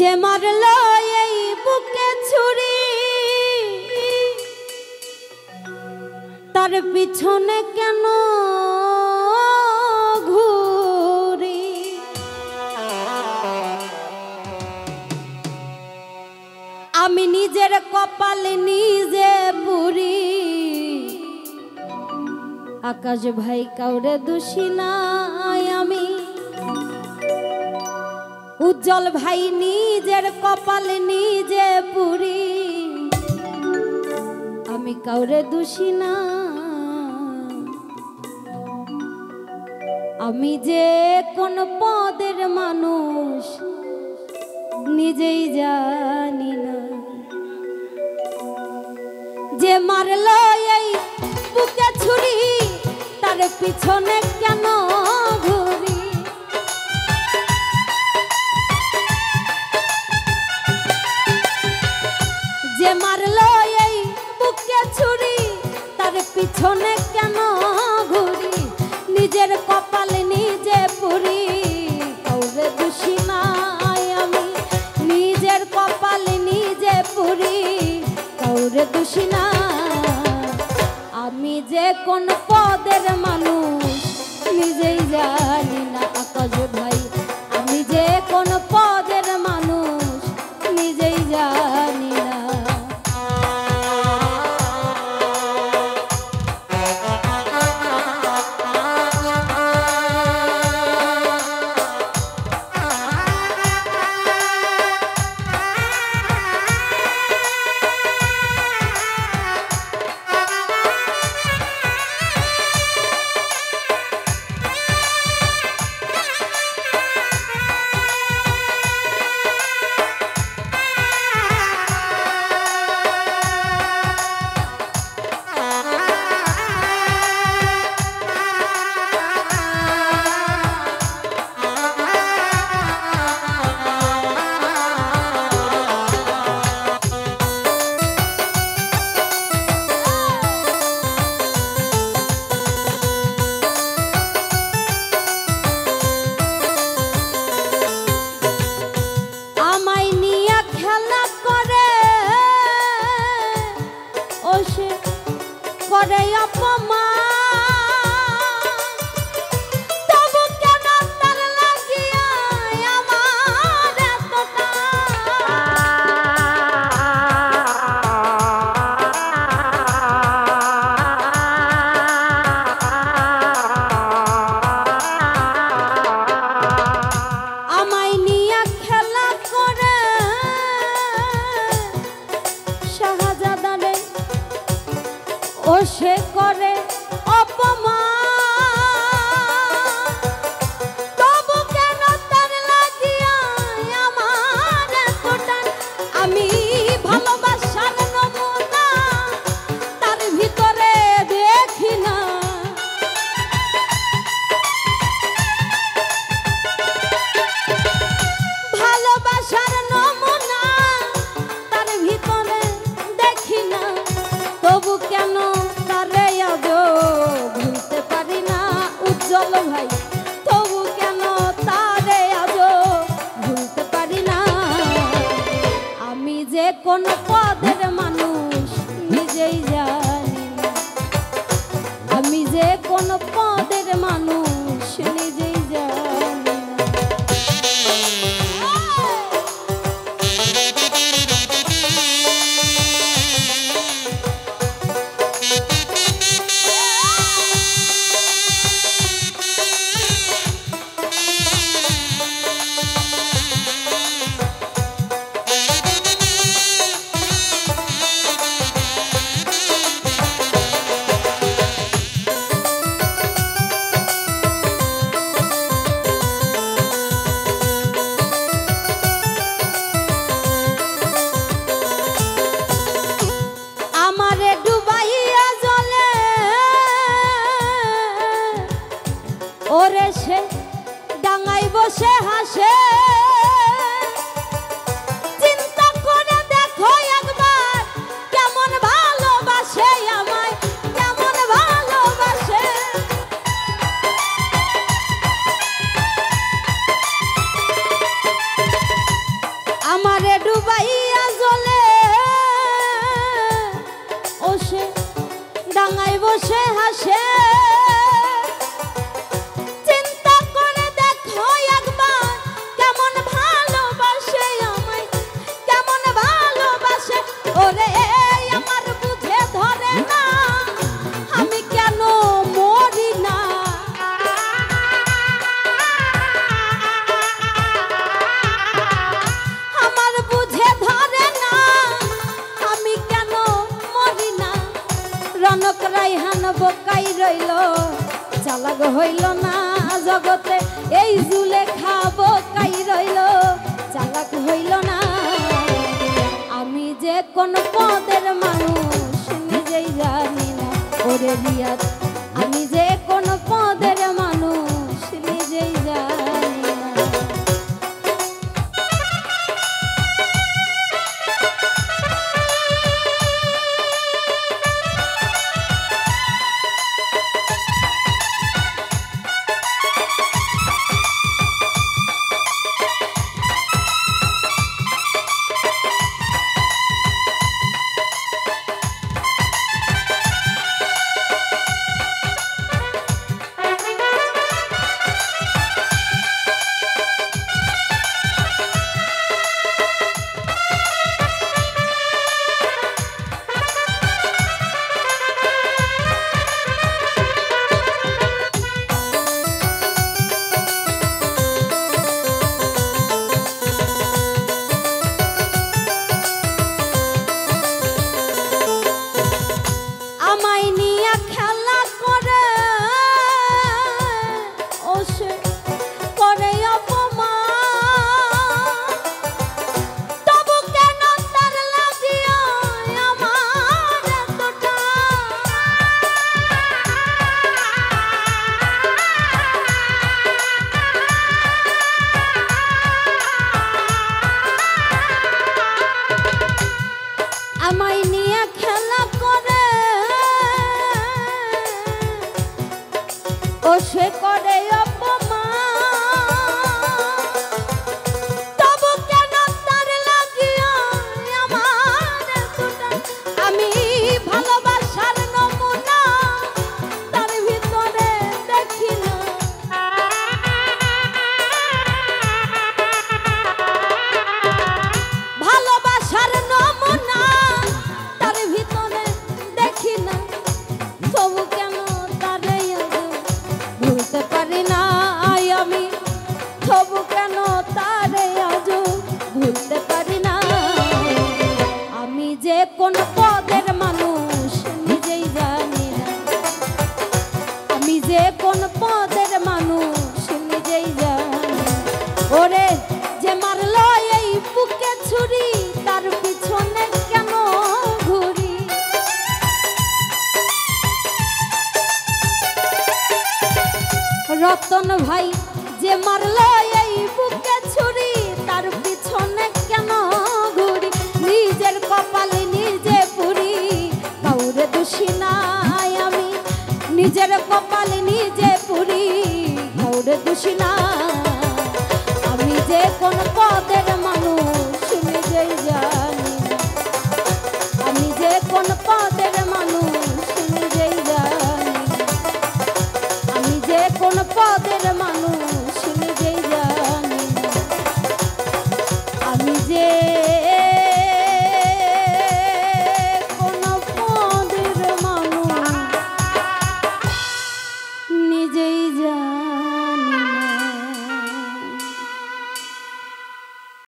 যে মারলো এই বুকে ছুরি, তার পিছনে কেন ঘুরি? আমি নিজের কপাল নিজে পুরি। আকাশ ভাই কাউরে দোষী নাই উজ্জ্বল ভাই নিজের কপাল নিজে পুরি। আমি কাউরে দোষী না। আমি যে কোন পদের মানুষ, নিজেই জানি না। যে মারলো এই বুকে ছুরি, তার পিছনে কেন পিছনে কেন ঘুরি? নিজের কপাল নিজে পুরি। কৌরে দোষী নাই আমি। নিজের কপাল নিজে পুরি। কৌরে দোষী না আমি যে কোন পদের মানুষ hoje, porém a pomada. কোন পদের মানুষ নিজেই জানি। আমি যে কোন পদের মানুষ রইল চালাক হইল না জগতে, এই জুলে খাব কাই রইল চালাক হইল না। আমি যে কোন পদের মানুষ, নিজেই জানি না, ওরে বিয়াত আমি যে কোন পদের রতন ভাই, যে মারল এই বুকে ছুরি, তার পিছনে কেন ঘুরি? নিজের কপালে নিজে পুরি, কাউরে দোষি নাই আমি। নিজের কপালে নিজে পুরি, কাউরে দোষি না আমি যে কোন পদের মানুষ